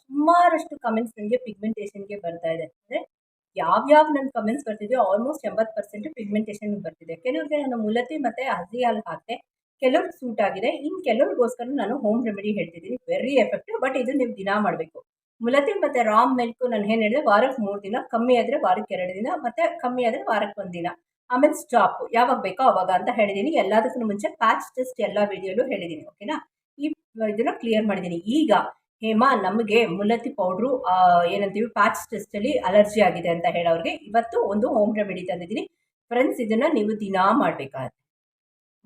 ಸುಮಾರಷ್ಟು ಕಮೆಂಟ್ಸ್ ನನಗೆ ಪಿಗ್ಮೆಂಟೇಷನ್ಗೆ ಬರ್ತಾ ಇದೆ. ಅಂದರೆ ಯಾವ್ಯಾವ ನನ್ನ ಕಮೆಂಟ್ಸ್ ಬರ್ತಿದೆಯೋ ಆಲ್ಮೋಸ್ಟ್ ಎಂಬತ್ತು ಪರ್ಸೆಂಟ್ ಪಿಗ್ಮೆಂಟೇಷನ್ ಬರ್ತಿದೆ. ಕೆಲವ್ರಿಗೆ ನಾನು ಮುಲತಿ ಮತ್ತು ಹಸಿ ಹಾಲು ಹಾಕಿದೆ, ಕೆಲವ್ರಿಗೆ ಸೂಟ್ ಆಗಿದೆ ಇನ್ನು ಕೆಲವ್ರಿಗೋಸ್ಕರ ನಾನು ಹೋಮ್ ರೆಮಿಡಿ ಹೇಳ್ತಿದ್ದೀನಿ. ವೆರಿ ಎಫೆಕ್ಟಿವ್ ಬಟ್ ಇದು ನೀವು ದಿನ ಮಾಡಬೇಕು. ಮುಲತಿ ಮತ್ತು ರಾಮ್ ಮಿಲ್ಕು ನಾನು ಏನು ಹೇಳಿದೆ, ವಾರಕ್ಕೆ ಮೂರು ದಿನ, ಕಮ್ಮಿ ಆದರೆ ವಾರಕ್ಕೆ ಎರಡು ದಿನ, ಮತ್ತು ಕಮ್ಮಿ ಆದರೆ ವಾರಕ್ಕೆ ಒಂದು ದಿನ. ಆಮೇಲೆ ಸ್ಟಾಪ್ ಯಾವಾಗ ಬೇಕೋ ಅವಾಗ ಅಂತ ಹೇಳಿದ್ದೀನಿ ಎಲ್ಲದಕ್ಕೂ ಮುಂಚೆ ಪ್ಯಾಚ್ ಟೆಸ್ಟ್ ಎಲ್ಲ ವಿಡಿಯೋಲು ಹೇಳಿದ್ದೀನಿ ಓಕೆನಾ ಈ, ಇದನ್ನು ಕ್ಲಿಯರ್ ಮಾಡಿದ್ದೀನಿ ಈಗ ಹೇಮಾ ನಮಗೆ ಮುಲತಿ ಪೌಡ್ರು ಏನಂತೀವಿ ಪ್ಯಾಚ್ ಟೆಸ್ಟಲ್ಲಿ ಅಲರ್ಜಿ ಆಗಿದೆ ಅಂತ ಹೇಳೋರಿಗೆ ಇವತ್ತು ಒಂದು ಹೋಮ್ ರೆಮಿಡಿ ತಂದಿದ್ದೀನಿ. ಫ್ರೆಂಡ್ಸ್ ಇದನ್ನು ನೀವು ದಿನಾ ಮಾಡಬೇಕಾದ್ರೆ.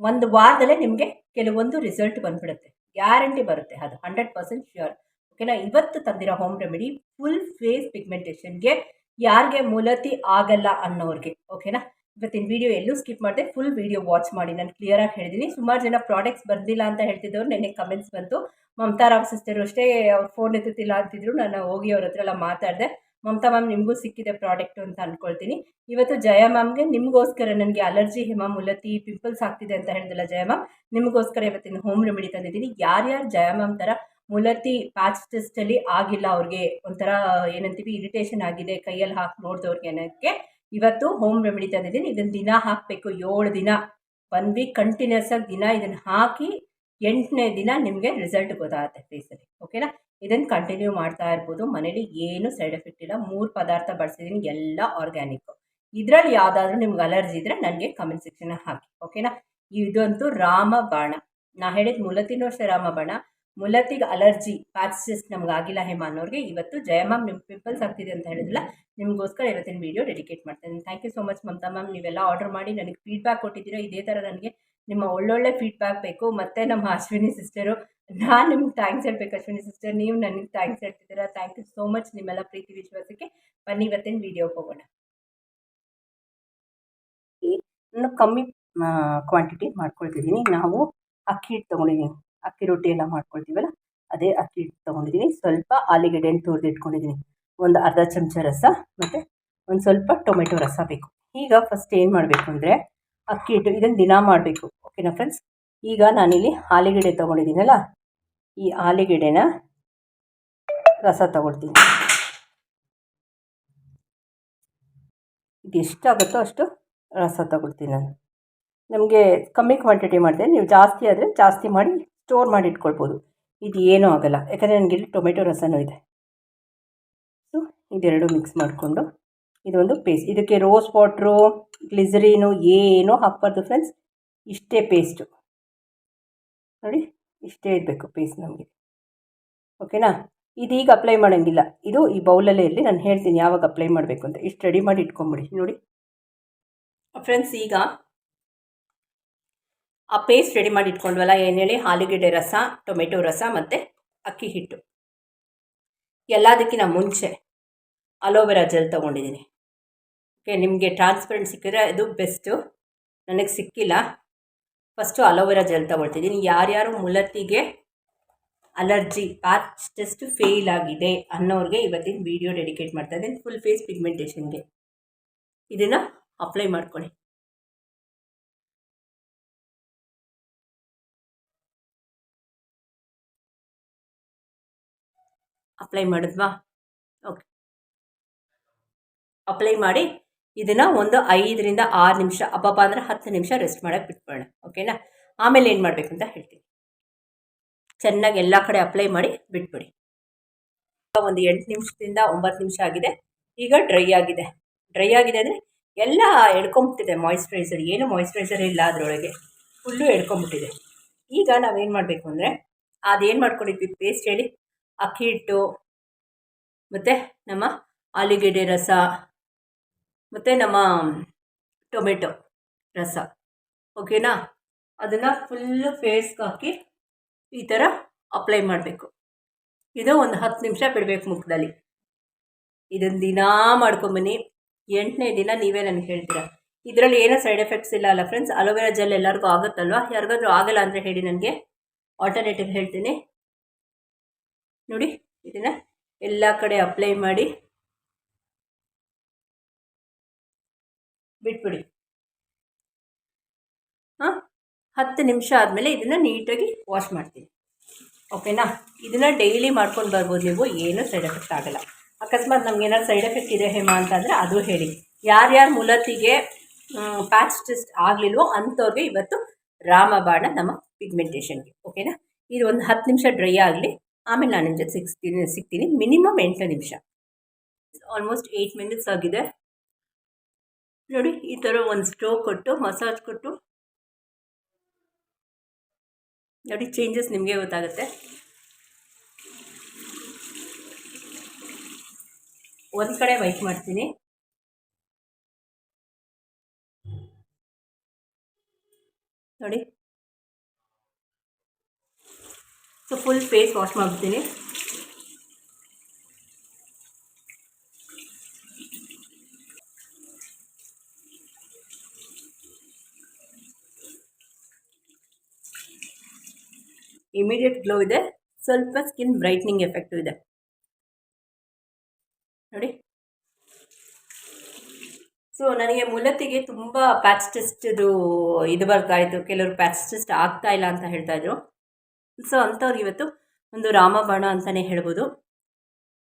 ಒಂದು ವಾರದಲ್ಲೇ ನಿಮಗೆ ಕೆಲವೊಂದು ರಿಸಲ್ಟ್ ಬಂದ್ಬಿಡುತ್ತೆ. ಗ್ಯಾರಂಟಿ ಬರುತ್ತೆ ಅದು ಹಂಡ್ರೆಡ್ ಪರ್ಸೆಂಟ್ ಶ್ಯೂರ್ ಓಕೆನಾ ಇವತ್ತು ತಂದಿರೋ ಹೋಮ್ ರೆಮಿಡಿ ಫುಲ್ ಫೇಸ್ ಪಿಗ್ಮೆಂಟೇಷನ್ಗೆ ಯಾರಿಗೆ ಮುಲತಿ ಆಗಲ್ಲ ಅನ್ನೋರಿಗೆ. ಓಕೆನಾ ಇವತ್ತಿನ ವಿಡಿಯೋ ಎಲ್ಲೂ ಸ್ಕಿಪ್ ಮಾಡಿದೆ ಫುಲ್ ವೀಡಿಯೋ ವಾಚ್ ಮಾಡಿ. ನಾನು ಕ್ಲಿಯರಾಗಿ ಹೇಳಿದ್ದೀನಿ ಸುಮಾರು ಜನ ಪ್ರಾಡಕ್ಟ್ಸ್ ಬಂದಿಲ್ಲ ಅಂತ ಹೇಳ್ತಿದ್ದವ್ರು ನೆನ್ನೆ ಕಮೆಂಟ್ಸ್ ಬಂತು. ಮಮತಾ ರಾವ್ ಸಿಸ್ಟರ್ ಅಷ್ಟೇ ಅವ್ರು ಫೋನ್ ಎತ್ತುತ್ತಿಲ್ಲ ಅಂತಿದ್ರು. ನಾನು ಹೋಗಿ ಅವ್ರ ಹತ್ರ ಎಲ್ಲ ಮಾತಾಡಿದೆ. ಮಮತಾ ಮ್ಯಾಮ್ ನಿಮಗೂ ಸಿಕ್ಕಿದೆ ಪ್ರಾಡಕ್ಟು ಅಂತ ಅಂದ್ಕೊಳ್ತೀನಿ ಇವತ್ತು ಜಯ ಮ್ಯಾಮ್ಗೆ ನಿಮಗೋಸ್ಕರ ನನಗೆ ಅಲರ್ಜಿ ಹಿಮ ಮುಲತಿ ಪಿಂಪಲ್ಸ್ ಆಗ್ತಿದೆ ಅಂತ ಹೇಳಿದಲ್ಲ ಜಯ ಮ್ಯಾಮ್ ನಿಮಗೋಸ್ಕರ ಇವತ್ತಿನ ಹೋಮ್ ರೆಮಿಡಿ ತಂದಿದ್ದೀನಿ. ಯಾರ್ಯಾರು ಜಯ ಮ್ಯಾಮ್ ಥರ ಮುಲತಿ ಪ್ಯಾಚ್ ಟೆಸ್ಟಲ್ಲಿ ಆಗಿಲ್ಲ ಅವ್ರಿಗೆ ಒಂಥರ ಏನಂತೀವಿ ಇರಿಟೇಷನ್ ಆಗಿದೆ, ಕೈಯಲ್ಲಿ ಹಾಕಿ ನೋಡಿದವ್ರಿಗೆ ಅನ್ನೋಕ್ಕೆ ಇವತ್ತು ಹೋಮ್ ರೆಮಿಡಿ ತಂದಿದ್ದೀನಿ. ಇದನ್ನು ದಿನ ಹಾಕಬೇಕು. ಏಳು ದಿನ. ಒನ್ ವೀಕ್ ಕಂಟಿನ್ಯೂಸ್ ಆಗಿ ದಿನ ಇದನ್ನು ಹಾಕಿ ಎಂಟನೇ ದಿನ ನಿಮಗೆ ರಿಸಲ್ಟ್ ಗೊತ್ತಾಗುತ್ತೆ ಫೇಸಲ್ಲಿ ಓಕೆನಾ ಇದನ್ನು ಕಂಟಿನ್ಯೂ ಮಾಡ್ತಾ ಇರ್ಬೋದು. ಮನೇಲಿ ಏನು ಸೈಡ್ ಎಫೆಕ್ಟ್ ಇಲ್ಲ. ಮೂರು ಪದಾರ್ಥ ಬಳಸಿದ್ದೀನಿ ಎಲ್ಲ ಆರ್ಗ್ಯಾನಿಕ್ಕು ಇದರಲ್ಲಿ ಯಾವುದಾದ್ರೂ ನಿಮ್ಗೆ ಅಲರ್ಜಿ ಇದ್ದರೆ ನನಗೆ ಕಮೆಂಟ್ ಸೆಕ್ಷನ್ ಹಾಕಿ. ಓಕೆನಾ ಇದಂತೂ ರಾಮಬಾಣ. ನಾ ಹೇಳಿದ ಮುಲತಿನೂ ಅಷ್ಟೇ ರಾಮಬಾಣ. ಮುಲತಿಗೆ ಅಲರ್ಜಿ ಪ್ಯಾಚಸ್ ನಮ್ಗೆ ಆಗಿಲ್ಲ ಹೇಮ ಅನ್ನೋರಿಗೆ ಇವತ್ತು ಜಯಮಾಮ್ ನಿಮ್ಮ ಪಿಂಪಲ್ಸ್ ಆಗ್ತಿದೆ ಅಂತ ಹೇಳಿದ್ರಲ್ಲ, ನಿಮಗೋಸ್ಕರ ಇವತ್ತಿನ ವೀಡಿಯೋ ಡೆಡಿಕೇಟ್ ಮಾಡ್ತೇನೆ. Thank you so much Mamata ma'am, ನೀವೆಲ್ಲ ಆರ್ಡರ್ ಮಾಡಿ ನನಗೆ ಫೀಡ್ಬ್ಯಾಕ್ ಕೊಟ್ಟಿದ್ದೀರಾ, ಇದೇ ಥರ ನನಗೆ ನಿಮ್ಮ ಒಳ್ಳೊಳ್ಳೆ ಫೀಡ್ಬ್ಯಾಕ್ ಬೇಕು. ಮತ್ತು ನಮ್ಮ ಅಶ್ವಿನಿ ಸಿಸ್ಟರು, ನಾನು ನಿಮ್ಗೆ ಥ್ಯಾಂಕ್ಸ್ ಹೇಳ್ಬೇಕು ಅಶ್ವಿನಿ ಸಿಸ್ಟರ್, ನೀವು ನನಗೆ ಥ್ಯಾಂಕ್ಸ್ ಹೇಳ್ತಿದ್ದೀರಾ. ಥ್ಯಾಂಕ್ ಯು ಸೋ ಮಚ್ ನಿಮ್ಮೆಲ್ಲ ಪ್ರೀತಿ ವಿಶ್ವಾಸಕ್ಕೆ. ಬನ್ನಿ ಇವತ್ತಿನ ವೀಡಿಯೋಗೆ ಹೋಗೋಣ. ಕಮ್ಮಿ ಕ್ವಾಂಟಿಟಿ ಮಾಡ್ಕೊಳ್ತಿದ್ದೀನಿ. ನಾವು ಅಕ್ಕಿ ಹಿಟ್ಟು ತೊಗೊಂಡಿದ್ದೀನಿ ಅಕ್ಕಿ ರೊಟ್ಟಿ ಎಲ್ಲ ಮಾಡ್ಕೊಳ್ತೀವಲ್ಲ, ಅದೇ ಅಕ್ಕಿ ಹಿಟ್ಟು ತೊಗೊಂಡಿದ್ದೀನಿ ಸ್ವಲ್ಪ ಆಲೂಗೆಡ್ಡೆನ ತುರಿದು ಇಟ್ಕೊಂಡಿದ್ದೀನಿ ಒಂದು ಅರ್ಧ ಚಮಚ ರಸ ಮತ್ತು ಒಂದು ಸ್ವಲ್ಪ ಟೊಮೆಟೊ ರಸ ಬೇಕು. ಈಗ ಫಸ್ಟ್ ಏನು ಮಾಡಬೇಕು ಅಂದರೆ ಅಕ್ಕಿ ಹಿಟ್ಟು ಇದನ್ನು ದಿನ ಮಾಡಬೇಕು. ಓಕೆನಾ ಫ್ರೆಂಡ್ಸ್ ಈಗ ನಾನಿಲ್ಲಿ ಆಲೂಗೆಡ್ಡೆ ತೊಗೊಂಡಿದ್ದೀನಲ್ಲ ಈ ಆಲೂಗೆಡ್ಡೆನ ರಸ ತಗೊಳ್ತೀನಿ. ಇದು ಎಷ್ಟಾಗುತ್ತೋ ಅಷ್ಟು ರಸ ತಗೊಳ್ತೀನಿ ನಾನು. ನಮಗೆ ಕಮ್ಮಿ ಕ್ವಾಂಟಿಟಿ ಮಾಡಿದೆ ನೀವು ಜಾಸ್ತಿ ಆದರೆ ಜಾಸ್ತಿ ಮಾಡಿ ಸ್ಟೋರ್ ಮಾಡಿ ಇಟ್ಕೊಳ್ಬೋದು ಇದು ಏನೂ ಆಗೋಲ್ಲ. ಯಾಕಂದರೆ ನನಗೆ ಇಲ್ಲಿ ಟೊಮೆಟೊ ರಸನೂ ಇದೆ. ಸೊ ಇದೆರಡು ಮಿಕ್ಸ್ ಮಾಡಿಕೊಂಡು ಇದೊಂದು ಪೇಸ್ಟ್ ಇದಕ್ಕೆ ರೋಸ್ ವಾಟ್ರು ಗ್ಲಿಸರೀನು ಏನೂ ಹಾಕ್ಬಾರ್ದು ಫ್ರೆಂಡ್ಸ್ ಇಷ್ಟೇ ಪೇಸ್ಟು ನೋಡಿ, ಇಷ್ಟೇ ಇರಬೇಕು ಪೇಸ್ಟ್ ನಮಗೆ. ಓಕೆನಾ ಇದೀಗ ಅಪ್ಲೈ ಮಾಡೋಂಗಿಲ್ಲ. ಇದು ಈ ಬೌಲಲ್ಲೇ ಇರಲಿ. ನಾನು ಹೇಳ್ತೀನಿ ಯಾವಾಗ ಅಪ್ಲೈ ಮಾಡಬೇಕು ಅಂತ. ಇಷ್ಟು ರೆಡಿ ಮಾಡಿ ಇಟ್ಕೊಂಬಿಡಿ. ನೋಡಿ. ಫ್ರೆಂಡ್ಸ್ ಈಗ ಆ ಪೇಸ್ಟ್ ರೆಡಿ ಮಾಡಿ ಇಟ್ಕೊಂಡ್ವಲ್ಲ, ಏನು ಹೇಳಿ? ಆಲೂಗೆಡ್ಡೆ ರಸ, ಟೊಮೆಟೊ ರಸ ಮತ್ತು ಅಕ್ಕಿ ಹಿಟ್ಟು. ಎಲ್ಲದಕ್ಕಿಂತ ಮುಂಚೆ ಅಲೋವೆರಾ ಜೆಲ್ ತೊಗೊಂಡಿದ್ದೀನಿ. ಓಕೆ ನಿಮಗೆ ಟ್ರಾನ್ಸ್ಪರೆಂಟ್ ಸಿಕ್ಕಿದ್ರೆ ಇದು ಬೆಸ್ಟು ನನಗೆ ಸಿಕ್ಕಿಲ್ಲ. ಫಸ್ಟು ಅಲೋವೆರಾ ಜೆಲ್ ತೊಗೊಳ್ತಿದ್ದೀನಿ. ಯಾರ್ಯಾರು ಮುಲತ್ತಿಗೆ ಅಲರ್ಜಿ ಪ್ಯಾಚ್ ಟೆಸ್ಟ್ ಫೇಲ್ ಆಗಿದೆ ಅನ್ನೋರಿಗೆ ಇವತ್ತಿನ ವೀಡಿಯೋ ಡೆಡಿಕೇಟ್ ಮಾಡ್ತಾ ಇದ್ದೀನಿ. ಫುಲ್ ಫೇಸ್ ಪಿಗ್ಮೆಂಟೇಷನ್ಗೆ ಇದನ್ನು ಅಪ್ಲೈ ಮಾಡ್ಕೊಳ್ಳಿ. ಅಪ್ಲೈ ಮಾಡಿದ್ವಾ? ಓಕೆ ಅಪ್ಲೈ ಮಾಡಿ, ಇದನ್ನು ಒಂದು ಐದರಿಂದ ಆರು ನಿಮಿಷ, ಅಬ್ಬಬ್ಬ ಅಂದರೆ ಹತ್ತು ನಿಮಿಷ ರೆಸ್ಟ್ ಮಾಡೋಕ್ಕೆ ಬಿಟ್ಬಿಡೋಣ ಓಕೆನಾ ಆಮೇಲೆ ಏನು ಮಾಡಬೇಕು ಅಂತ ಹೇಳ್ತೀನಿ. ಚೆನ್ನಾಗಿ ಎಲ್ಲ ಕಡೆ ಅಪ್ಲೈ ಮಾಡಿ ಬಿಟ್ಬಿಡಿ. ಒಂದು ಎಂಟು ನಿಮಿಷದಿಂದ ಒಂಬತ್ತು ನಿಮಿಷ ಆಗಿದೆ. ಈಗ ಡ್ರೈ ಆಗಿದೆ. ಡ್ರೈ ಆಗಿದೆ ಅಂದರೆ ಎಲ್ಲ ಎಳ್ಕೊಂಬಿಟ್ಟಿದೆ ಮಾಯಿಶ್ಚರೈಸರ್ ಏನು ಮಾಯಿಶ್ಚರೈಸರ್ ಇಲ್ಲ ಅದರೊಳಗೆ. ಫುಲ್ಲು ಎಳ್ಕೊಂಬಿಟ್ಟಿದೆ. ಈಗ ನಾವೇನು ಮಾಡಬೇಕು ಅಂದರೆ, ಅದೇನು ಮಾಡ್ಕೊಂಡಿದ್ವಿ? ಪೇಸ್ಟ್ ಹೇಳಿ. ಅಕ್ಕಿ ಹಿಟ್ಟು, ಮತ್ತು ನಮ್ಮ ಆಲೂಗೆಡ್ಡೆ ರಸ, ಮತ್ತು ನಮ್ಮ ಟೊಮೆಟೊ ರಸ. ಓಕೆನಾ ಅದನ್ನು ಫುಲ್ಲು ಫೇಸ್ಗೆ ಹಾಕಿ ಈ ಥರ ಅಪ್ಲೈ ಮಾಡಬೇಕು. ಇದು ಒಂದು ಹತ್ತು ನಿಮಿಷ ಬಿಡಬೇಕು ಮುಖದಲ್ಲಿ ಇದನ್ನು ದಿನಾ ಮಾಡ್ಕೊಂಬನ್ನಿ ಎಂಟನೇ ದಿನ ನೀವೇ ನನಗೆ ಹೇಳ್ತೀರಾ. ಇದರಲ್ಲಿ ಏನೂ ಸೈಡ್ ಎಫೆಕ್ಟ್ಸ್ ಇಲ್ಲ ಅಲ್ಲ ಫ್ರೆಂಡ್ಸ್ ಅಲೋವೆರಾ ಜೆಲ್ ಎಲ್ಲರಿಗೂ ಆಗುತ್ತಲ್ವ? ಯಾರಿಗಾದ್ರೂ ಆಗಲ್ಲ ಅಂದರೆ ಹೇಳಿ ನನಗೆ. ಆಲ್ಟರ್ನೇಟಿವ್ ಹೇಳ್ತೀನಿ. ನೋಡಿ, ಇದನ್ನು ಎಲ್ಲ ಕಡೆ ಅಪ್ಲೈ ಮಾಡಿ ಬಿಟ್ಬಿಡಿ. ಹಾಂ? ಹತ್ತು ನಿಮಿಷ ಆದಮೇಲೆ ಇದನ್ನು ನೀಟಾಗಿ ವಾಶ್ ಮಾಡ್ತೀನಿ. ಓಕೆನಾ ಇದನ್ನು ಡೈಲಿ ಮಾಡ್ಕೊಂಡು ಬರ್ಬೋದು ನೀವು, ಏನೂ ಸೈಡ್ ಎಫೆಕ್ಟ್ ಆಗಲ್ಲ. ಅಕಸ್ಮಾತ್ ನಮ್ಗೆ ಏನಾದ್ರು ಸೈಡ್ ಎಫೆಕ್ಟ್ ಇದೆ ಹೇಮಾ ಅಂತಂದರೆ ಅದು ಹೇಳಿ. ಯಾರ್ಯಾರು ಮುಲತಿಗೆ ಪ್ಯಾಚ್ ಟೆಸ್ಟ್ ಆಗಲಿಲ್ವೋ ಅಂಥವ್ರಿಗೆ ಇವತ್ತು ರಾಮಬಾಣ ನಮ್ಮ ಪಿಗ್ಮೆಂಟೇಷನ್ಗೆ ಓಕೆನಾ ಇದು ಒಂದು ಹತ್ತು ನಿಮಿಷ ಡ್ರೈ ಆಗಲಿ ಆಮೇಲೆ ನಾನು ನಿಮ್ಮ ಜೊತೆ ಸಿಕ್ಸ್ತೀನಿ ಸಿಗ್ತೀನಿ. ಮಿನಿಮಮ್ ಎಂಟು ನಿಮಿಷ. ಆಲ್ಮೋಸ್ಟ್ ಏಯ್ಟ್ ಮಿನಿಟ್ಸ್ ಆಗಿದೆ. ನೋಡಿ, ಈ ಥರ ಒಂದು ಸ್ಟೋವ್ ಕೊಟ್ಟು, ಮಸಾಜ್ ಕೊಟ್ಟು. ನೋಡಿ, ಚೇಂಜಸ್ ನಿಮಗೆ ಗೊತ್ತಾಗುತ್ತೆ. ಒಂದು ಕಡೆ ವೈಟ್ ಮಾಡ್ತೀನಿ. ನೋಡಿ ಸೊ ಫುಲ್ ಫೇಸ್ ವಾಶ್ ಮಾಡ್ತೀನಿ ಇಮಿಡಿಯೇಟ್ ಗ್ಲೋ ಇದೆ. ಸ್ವಲ್ಪ ಸ್ಕಿನ್ ಬ್ರೈಟ್ನಿಂಗ್ ಎಫೆಕ್ಟು ಇದೆ. ನೋಡಿ. ಸೊ ನನಗೆ ಮುಲತಿಗೆ ತುಂಬ ಪ್ಯಾಚ್ ಟೆಸ್ಟ್ದು ಇದು ಬರ್ತಾ ಇತ್ತು. ಕೆಲವರು ಪ್ಯಾಚ್ ಟೆಸ್ಟ್ ಆಗ್ತಾ ಇಲ್ಲ ಅಂತ ಹೇಳ್ತಾ ಇದ್ರು. ಸೊ ಅಂಥವ್ರಿಗೆ ಇವತ್ತು ಒಂದು ರಾಮಬಾಣ ಅಂತಲೇ ಹೇಳ್ಬೋದು.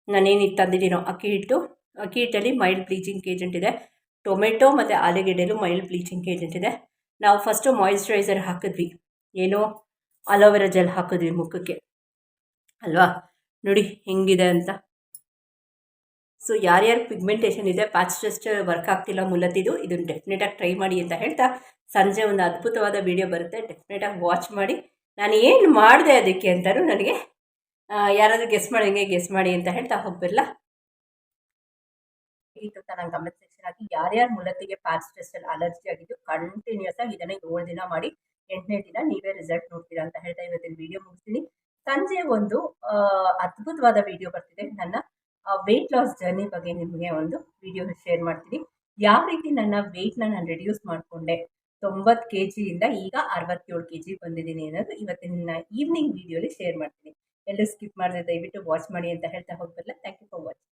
ನಾನೇನು ತಂದಿದ್ದೀನೋ, ಅಕ್ಕಿ ಹಿಟ್ಟು. ಅಕ್ಕಿ ಹಿಟ್ಟಲ್ಲಿ ಮೈಲ್ಡ್ ಬ್ಲೀಚಿಂಗ್ ಏಜೆಂಟ್ ಇದೆ. ಟೊಮೆಟೊ ಮತ್ತು ಆಲೂಗೆಡ್ಡೆಲು ಮೈಲ್ಡ್ ಬ್ಲೀಚಿಂಗ್ ಏಜೆಂಟ್ ಇದೆ. ನಾವು ಫಸ್ಟು ಮಾಯಿಶ್ಚರೈಸರ್ ಹಾಕಿದ್ವಿ. ಏನೋ? ಅಲೋವೆರಾ ಜೆಲ್ ಹಾಕಿದ್ವಿ ಮುಖಕ್ಕೆ. ಅಲ್ವಾ? ನೋಡಿ ಹೆಂಗಿದೆ ಅಂತ. ಸೊ ಯಾರ್ಯಾರು ಪಿಗ್ಮೆಂಟೇಷನ್ ಇದೆ ಪ್ಯಾಚ್ ಜಸ್ಟ್ ವರ್ಕ್ ಆಗ್ತಿಲ್ಲ ಮುಲ್ಲತ್ತಿದ್ದು ಇದನ್ನು ಡೆಫಿನೆಟಾಗಿ ಟ್ರೈ ಮಾಡಿ ಅಂತ ಹೇಳ್ತಾ, ಸಂಜೆ ಒಂದು ಅದ್ಭುತವಾದ ವಿಡಿಯೋ ಬರುತ್ತೆ. ಡೆಫಿನೆಟಾಗಿ ವಾಚ್ ಮಾಡಿ. ನಾನು ಏನು ಮಾಡಿದೆ ಅದಕ್ಕೆ ಅಂತಾರು ನನಗೆ ಯಾರಾದರೂ ಗೆಸ್ ಮಾಡಿ ಗೆಸ್ ಮಾಡಿ ಅಂತ ಹೇಳ್ತಾ ಹೋಗ್ಬಿರಲ್ಲ ಇತ್ತು ನನ್ನ ಗಮನ ಸೆಕ್ಷನ್ ಆಗಿ ಯಾರ್ಯಾರು ಮುಲತ್ತಿಗೆ ಪ್ಯಾಚ್ ಅಲರ್ಜಿ ಆಗಿದ್ದು ಕಂಟಿನ್ಯೂಸ್ ಆಗಿ ಇದನ್ನು ಏಳು ದಿನ ಮಾಡಿ, ಎಂಟನೇ ದಿನ ನೀವೇ ರಿಸಲ್ಟ್ ನೋಡ್ತೀರಾ ಅಂತ ಹೇಳ್ತಾ ಇವತ್ತಿನ ವಿಡಿಯೋ ಮುಗಿಸ್ತೀನಿ. ಸಂಜೆ ಒಂದು ಅದ್ಭುತವಾದ ವಿಡಿಯೋ ಬರ್ತಿದೆ. ನನ್ನ ವೆಯ್ಟ್ ಲಾಸ್ ಜರ್ನಿ ಬಗ್ಗೆ ನಿಮಗೆ ಒಂದು ವಿಡಿಯೋ ಶೇರ್ ಮಾಡ್ತೀನಿ. ಯಾವ ರೀತಿ ನನ್ನ ವೆಯ್ಟ್ನ ನಾನು ರೆಡ್ಯೂಸ್ ಮಾಡಿಕೊಂಡೆ? ತೊಂಬತ್ತು ಕೆ ಜಿಯಿಂದ ಈಗ ಅರವತ್ತೇಳು ಕೆ ಜಿ ಬಂದಿದ್ದೀನಿ ಅನ್ನೋದು ಇವತ್ತಿನ ಈವ್ನಿಂಗ್ ವಿಡಿಯೋಲಿ ಶೇರ್ ಮಾಡ್ತೀನಿ. ಎಲ್ಲರೂ ಸ್ಕಿಪ್ ಮಾಡಿದ್ರೆ ದಯವಿಟ್ಟು ವಾಚ್ ಮಾಡಿ ಅಂತ ಹೇಳ್ತಾ ಹೋಗ್ಬರಲ್ಲ ಥ್ಯಾಂಕ್ ಯು ಫಾರ್ ವಾಚಿಂಗ್